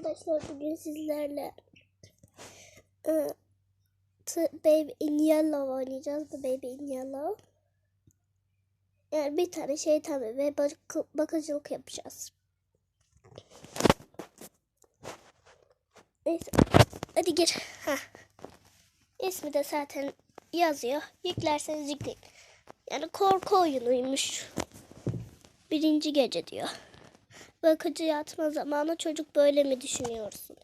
arkadaşlar bugün sizlerle e, Baby in Yellow oynayacağız. The Baby in Yellow. Yani bir tane şeytan ve bak- bakıcılık yapacağız. Neyse. Hadi gir. Heh. İsmi de zaten yazıyor. Yüklerseniz yükleyin. Yani korku oyunuymuş. Birinci gece diyor. Bakıcı yatma zamanı çocuk böyle mi düşünüyorsun?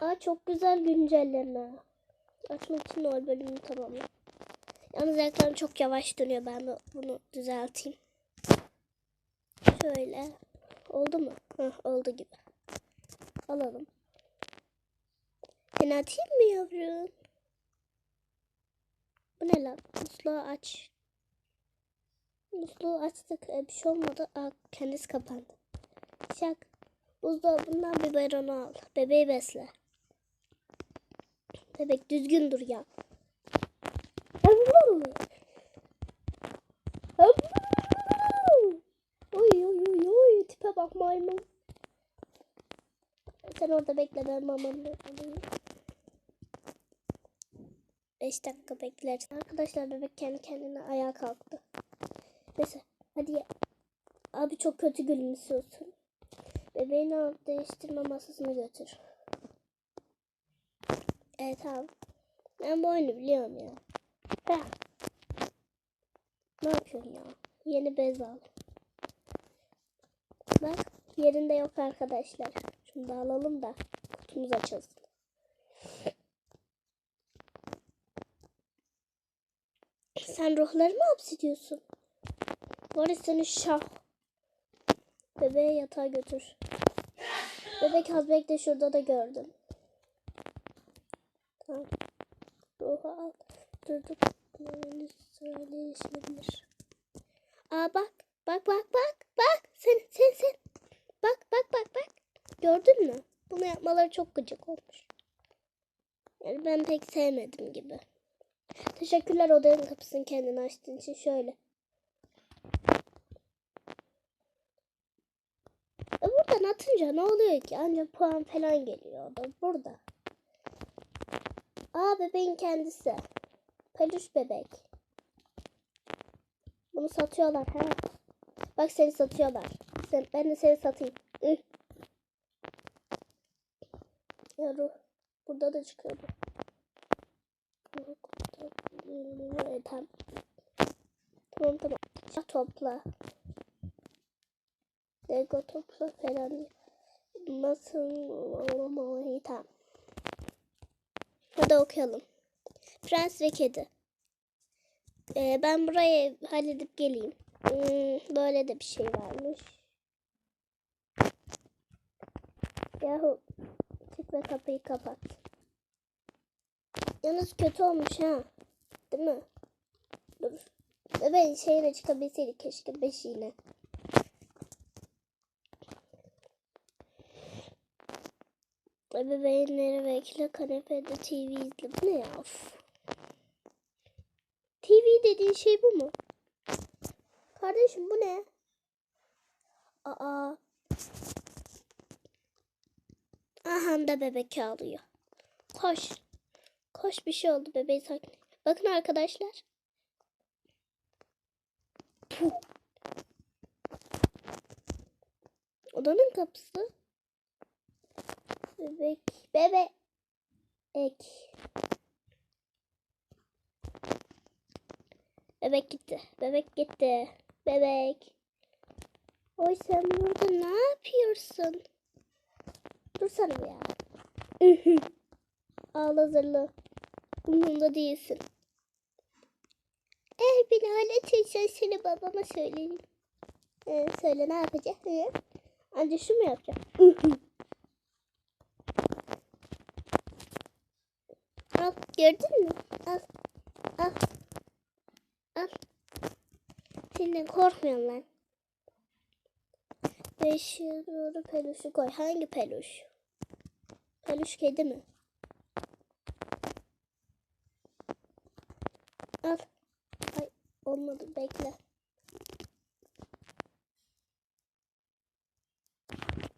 Aa çok güzel güncelleme. Açmak için o bölümü tamamla. Yalnız ekran çok yavaş dönüyor. Ben de bunu düzelteyim. Şöyle. Oldu mu? Heh, oldu gibi. Alalım. Seni atayım mı yavrum? Bu ne lan? Musluğu aç. Musluğu açtık. E, bir şey olmadı. Aa, kendisi kapandı. Şak. Buzdolabından biberonu al. Bebeği besle. Bebek düzgün dur ya. Oy oy oy oy. Tipe bak maymun. Sen orada bekle ben mamamı alayım. 5 dakika bekler. Arkadaşlar bebek kendi kendine ayağa kalktı. Neyse hadi ya. Abi çok kötü gülümsüyorsun. Bebeğini alıp değiştirme masasına götür. Evet tamam. Ben bu oyunu biliyorum ya. Heh. Ne yapıyorsun ya? Yeni bez al. Bak yerinde yok arkadaşlar. Şunu da alalım da kutumuz açılsın. Sen ruhları mı hapsediyorsun? Var seni şah. Bebeği yatağa götür. Bebek az bekle şurada da gördüm. Tamam. Ruhu al. Durduk. İşlenebilir. Aa bak. Bak bak bak. Bak. Sen sen sen. Bak bak bak bak. Gördün mü? Bunu yapmaları çok gıcık olmuş. Yani ben pek sevmedim gibi. Teşekkürler odanın kapısını kendine açtığın için. Şöyle. E buradan atınca ne oluyor ki? Ancak puan falan geliyor. O da burada. Aa bebeğin kendisi. Peluş bebek. Bunu satıyorlar ha. Bak seni satıyorlar. Sen, ben de seni satayım. Üh. Ya ruh. Burada da çıkıyor Evet, tamam. Tamam tamam. Şah topla. Lego topla falan. Nasıl? İyi tamam. Hadi okuyalım. Prens ve Kedi. Ee, ben burayı halledip geleyim. Hmm, böyle de bir şey varmış. Yahu çık ve kapıyı kapat. Yalnız kötü olmuş ha. Değil mi? Dur. Bebeğin şeyine çıkabilseydik keşke beşiğine. Bebeğinleri bekle kanepede TV izle. Bu ne ya? Of. TV dediğin şey bu mu? Kardeşim bu ne? Aa. Aha da bebek ağlıyor. Koş. Koş bir şey oldu bebeği sakin. Bakın arkadaşlar. Puh. Odanın kapısı. Bebek. Bebek. Ek. Bebek gitti. Bebek gitti. Bebek. Oy sen burada ne yapıyorsun? Dursana ya. Al hazırlı. Umurumda değilsin. Eğer beni halledeceksen seni babama söyleyeyim. Ee, söyle ne yapacak? Ee, anca şu mu yapacak? Al gördün mü? Al. Al. Al. Senden korkmuyorum lan. Beş doğru peluşu koy. Hangi peluş? Peluş kedi mi? oldu. Bekle.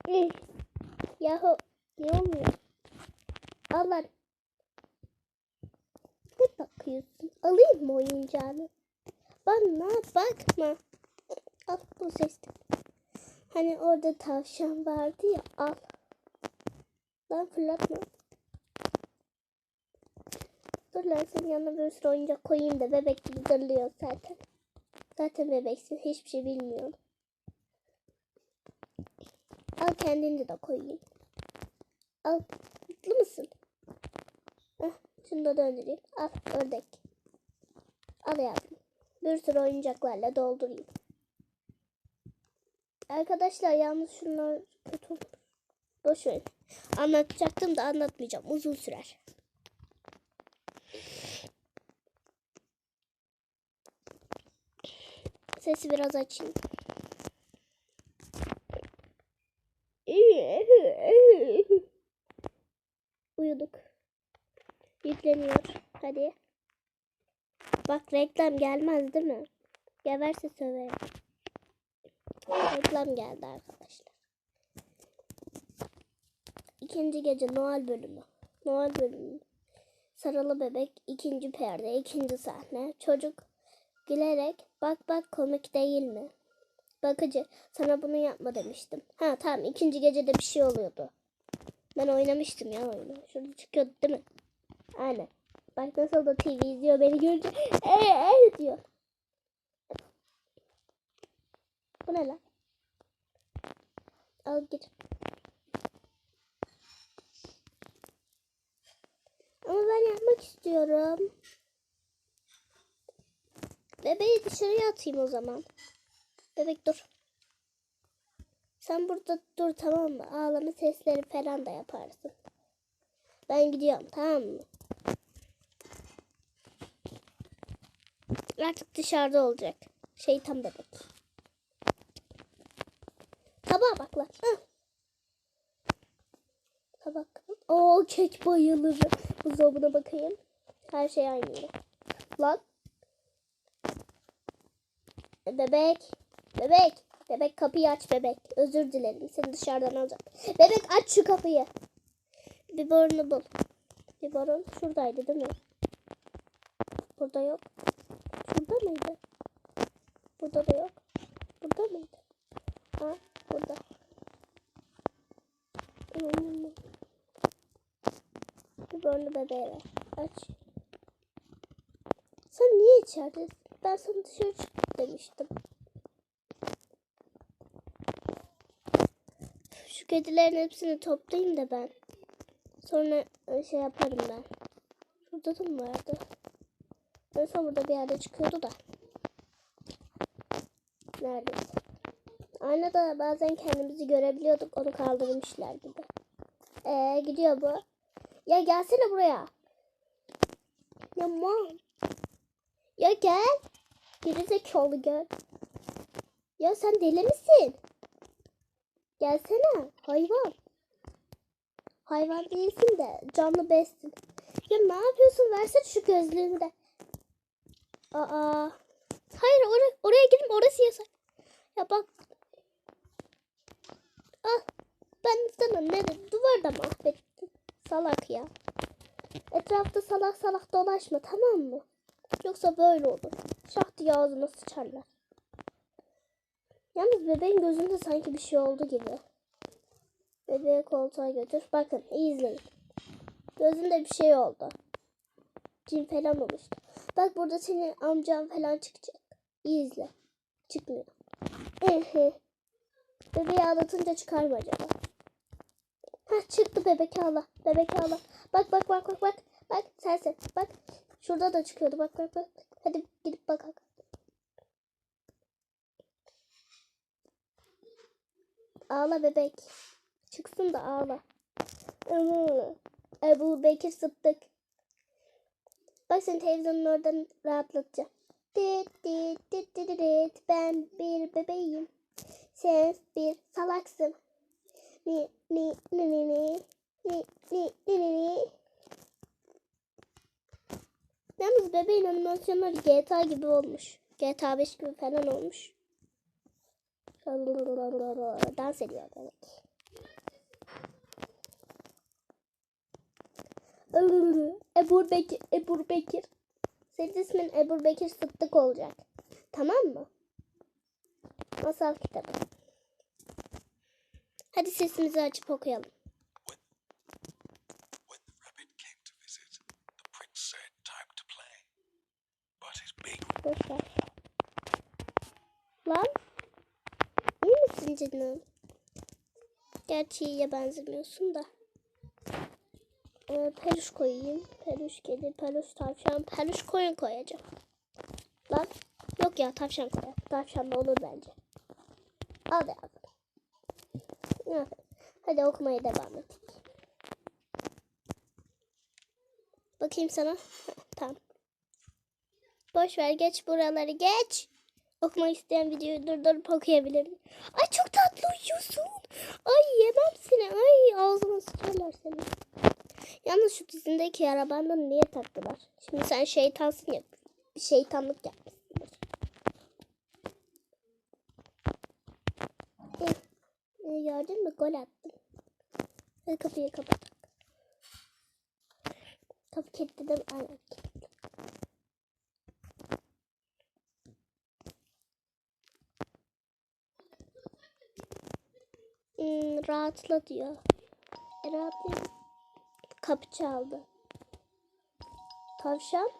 Eh, yahu ne olmuyor? Allah. Ne bakıyorsun? Alayım mı oyuncağını? Bana bakma. Al bu sesli. Hani orada tavşan vardı ya al. Lan fırlatma. Dur lan senin yanına bir sürü oyuncak koyayım da bebek gibi dırlıyor zaten. Zaten bebeksin hiçbir şey bilmiyorum. Al kendini de koyayım. Al. Mutlu musun? Heh, şunu da döndüreyim. Al ördek. Al yavrum. Bir sürü oyuncaklarla doldurayım. Arkadaşlar yalnız şunlar kötü. Boş verin. Anlatacaktım da anlatmayacağım. Uzun sürer. Sesi biraz açayım. Uyuduk. Yükleniyor. Hadi. Bak reklam gelmez değil mi? Geverse söverim. Reklam geldi arkadaşlar. İkinci gece Noel bölümü. Noel bölümü. Sarılı bebek ikinci perde ikinci sahne. Çocuk gülerek bak bak komik değil mi? Bakıcı sana bunu yapma demiştim. Ha tamam ikinci gecede bir şey oluyordu. Ben oynamıştım ya oyunu. Şurada çıkıyordu değil mi? Aynen. Bak nasıl da TV izliyor beni görünce. Ee, ee diyor. Bu ne lan? Al gir. Ama ben yapmak istiyorum. Bebeği dışarıya atayım o zaman. Bebek dur. Sen burada dur tamam mı? Ağlama sesleri falan da yaparsın. Ben gidiyorum tamam mı? Artık dışarıda olacak. Şeytan bebek. Tabağa bak lan. Hı. Tabak. Oo kek bayılırım. Buzdolabına bakayım. Her şey aynı. Lan. Bebek. Bebek. Bebek kapıyı aç bebek. Özür dilerim. Seni dışarıdan alacağım. Bebek aç şu kapıyı. Biberonu bul. Biberon şuradaydı değil mi? Burada yok. Şurada mıydı? Burada da yok. Burada mıydı? Ha burada. Biberonu bebeğe ver. Aç. Sen niye içeridesin? Ben sana dışarı çık demiştim. Şu kedilerin hepsini toplayayım da ben. Sonra e, şey yaparım ben. Şurada da mı vardı? Son burada bir yerde çıkıyordu da. Neredeyse. Aynada bazen kendimizi görebiliyorduk. Onu kaldırmışlar gibi. Ee gidiyor bu. Ya gelsene buraya. Ya mom. Ya gel. Geri zekalı gel. Ya sen deli misin? Gelsene hayvan. Hayvan değilsin de canlı bessin. Ya ne yapıyorsun? Versene şu gözlüğümü de. Aa. Hayır oraya, oraya gitme orası yasak. Ya bak. Al. Ben sana ne duvarda mahvettim. Salak ya. Etrafta salak salak dolaşma tamam mı? Yoksa böyle olur. Şah diye ağzına sıçarlar. Yalnız bebeğin gözünde sanki bir şey oldu gibi. Bebeği koltuğa götür. Bakın izleyin. Gözünde bir şey oldu. Cin falan oluştu. Bak burada senin amcan falan çıkacak. İyi izle. Çıkmıyor. Bebeği ağlatınca çıkar mı acaba? Hah çıktı bebek ağla. Bebek ağla. Bak bak bak bak bak. Bak sen sen. Bak. Şurada da çıkıyordu. Bak bak bak. Hadi gidip bakalım. Ağla bebek. Çıksın da ağla. Ebu Bekir Sıddık. Bak seni televizyonun oradan rahatlatacağım. Dit dit dit dit dit. Ben bir Baksana GTA gibi olmuş. GTA 5 gibi falan olmuş. Dans ediyor demek. Ebur Bekir, Ebur Bekir. Senin ismin Ebur Bekir Sıddık olacak. Tamam mı? Masal kitabı. Hadi sesimizi açıp okuyalım. Canım? Gerçi iyiye benzemiyorsun da. Ee, peluş koyayım. Peluş kedi, peluş tavşan, peluş koyun koyacağım. Lan. Yok ya tavşan koyalım. Tavşan da olur bence. Al da. Evet. Hadi okumaya devam et. Bakayım sana. Tamam. Boş ver geç buraları geç. Okumak isteyen videoyu durdurup okuyabilirim. Ay uyuyorsun. Ay yemem seni. Ay ağzına sıçarlar seni. Yalnız şu dizindeki yara niye taktılar? Şimdi sen şeytansın ya. Bir şeytanlık yapmışsındır. Eh, Gördün mü? Gol attın. Hadi kapıyı kapat. Kapı kilitledim. Aynen. Hmm, rahatla diyor. E, rahatlayayım. Kapı çaldı. Tavşan.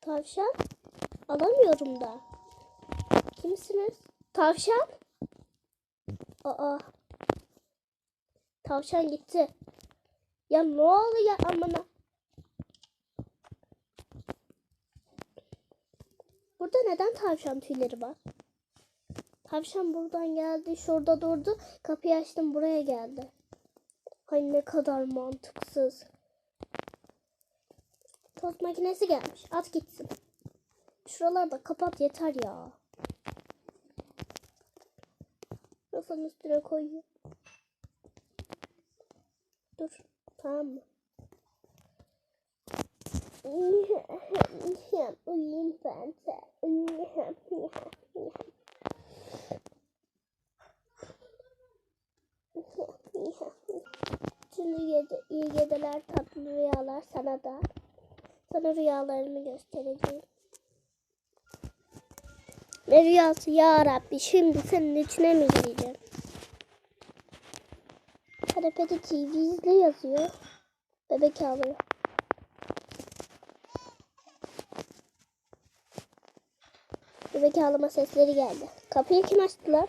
Tavşan. Alamıyorum da. Kimsiniz? Tavşan. Aa. Tavşan gitti. Ya ne oluyor amına? Burada neden tavşan tüyleri var? Tavşan buradan geldi, şurada durdu. Kapıyı açtım, buraya geldi. Ay ne kadar mantıksız. Tost makinesi gelmiş. At gitsin. Şuraları da kapat yeter ya. Masanın üstüne koyuyor. Dur. Tamam mı? Uyuyayım ben de. Şimdi gece, iyi geceler, tatlı rüyalar sana da. Sana rüyalarımı göstereceğim. Ne rüyası ya Rabbi? Şimdi senin içine mi gireceğim? Karapeti TV izle yazıyor. Bebek ağlıyor. Bebek ağlama sesleri geldi. Kapıyı kim açtı lan?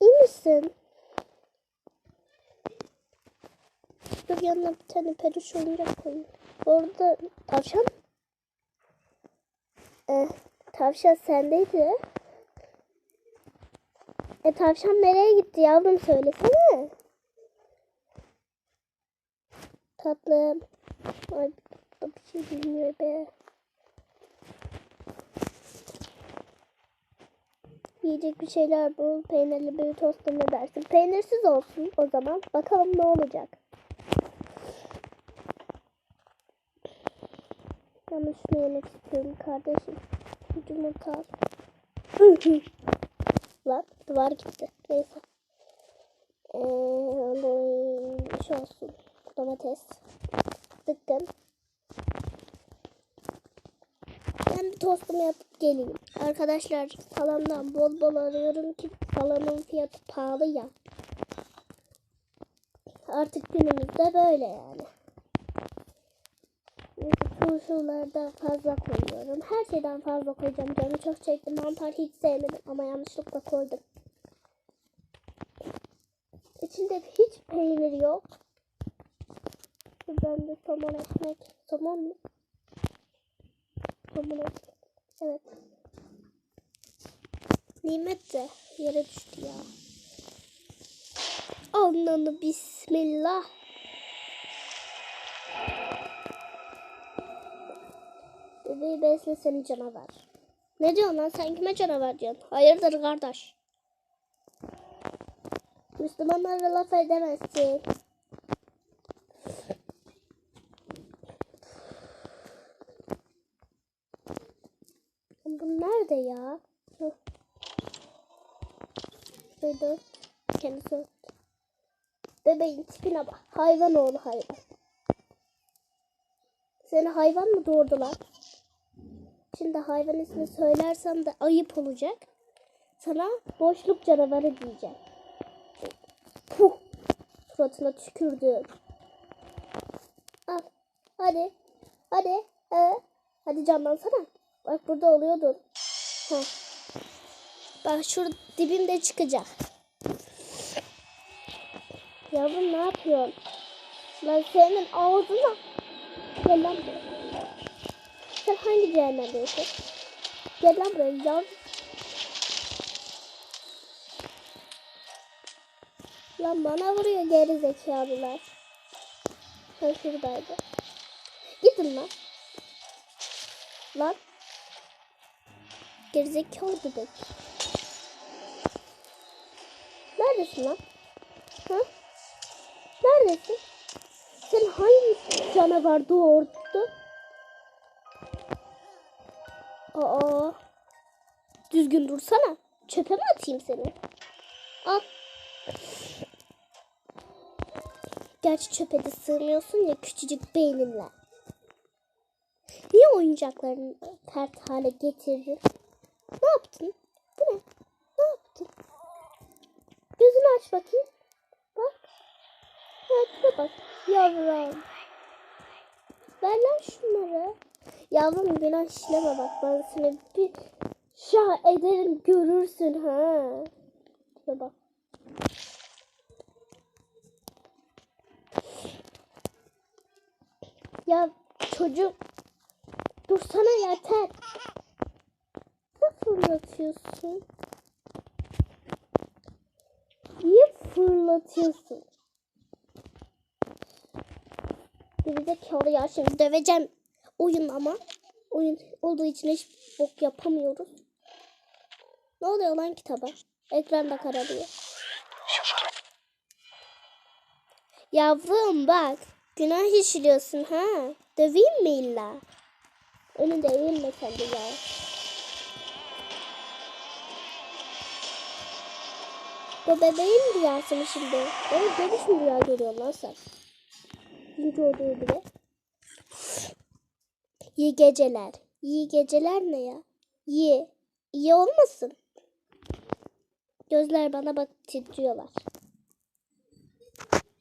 İyi misin? Dur yanına bir tane peluş oyuncak koyayım. Orada tavşan. Ee, tavşan sendeydi. E tavşan nereye gitti yavrum söylesene. Tatlım. Ay bir şey bilmiyor be. Yiyecek bir şeyler bul. Peynirli bir tost ne dersin? Peynirsiz olsun o zaman. Bakalım ne olacak. Yalnız şunu yemek istiyorum kardeşim. Yumurta al. Lan duvar gitti. Neyse. Ee, şey olsun. Domates. Sıktım. Ben bir tostumu yapıp geleyim. Arkadaşlar salamdan bol bol arıyorum ki salamın fiyatı pahalı ya. Artık günümüzde böyle yani. Turşulardan fazla koyuyorum. Her şeyden fazla koyacağım. Canım çok çekti. Mantar hiç sevmedim ama yanlışlıkla koydum. İçinde hiç peynir yok. Ben de somon ekmek. Somon mu? Somon ekmek. Evet. Nimet de yere düştü ya. Ananı bismillah. Bebeği besle seni canavar. Ne diyorsun lan sen kime canavar diyorsun? Hayırdır kardeş? Müslümanlara laf edemezsin. Bu nerede ya? Böyle kendisi. Bebeğin tipine bak. Hayvan oğlu hayvan. Seni hayvan mı doğurdular? Şimdi hayvan ismini söylersem de ayıp olacak. Sana boşluk canavarı diyeceğim. Puh. Suratına tükürdüm. Al. Hadi. Hadi. He. Hadi canlansana. Bak burada oluyordun. Heh. Bak şurada dibimde çıkacak. Yavrum ne yapıyorsun? Lan senin ağzına. Gel lan buraya. Sen hangi cehennemdesin? Gel lan buraya yavrum. Lan bana vuruyor geri zekalılar. Sen şuradaydı. Gidin lan. Lan. Gerizekalı bebek. Neredesin lan? Ha? Neredesin? Sen hangi canavar doğurdu? Aa. Düzgün dursana. Çöpe mi atayım seni? Al. Gerçi çöpe de sığmıyorsun ya küçücük beyninle. Niye oyuncaklarını tert hale getirdin? Ne yaptın? Bu ne? Ne yaptın? Gözünü aç bakayım. Bak. Evet bak. Yavrum. Ver lan şunları. Yavrum günah işleme bak. Ben seni bir şah ederim görürsün ha. Şuna bak. Ya çocuk dursana yeter. Ne fırlatıyorsun? Niye fırlatıyorsun? Bir de kârı ya şimdi döveceğim. Oyun ama. Oyun olduğu için hiç bok yapamıyoruz. Ne oluyor lan kitaba? Ekranda kararıyor. Yavrum bak. Günah işliyorsun ha. Döveyim mi illa? Önünde eğilme sen de ya. Bu bebeğin rüyası mı şimdi? Evet görüş mü rüya görüyorsun lan sen? İyi gördüğü bile. İyi geceler. İyi geceler ne ya? İyi. İyi olmasın. Gözler bana bak titriyorlar.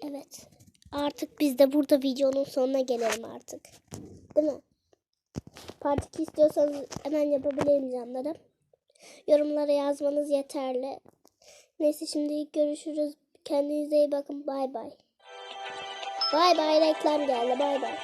Evet. Artık biz de burada videonun sonuna gelelim artık. Değil mi? Part 2 istiyorsanız hemen yapabilirim canlarım. Yorumlara yazmanız yeterli. Neyse şimdi görüşürüz. Kendinize iyi bakın. Bay bay. Bay bay reklam geldi. Bay bay.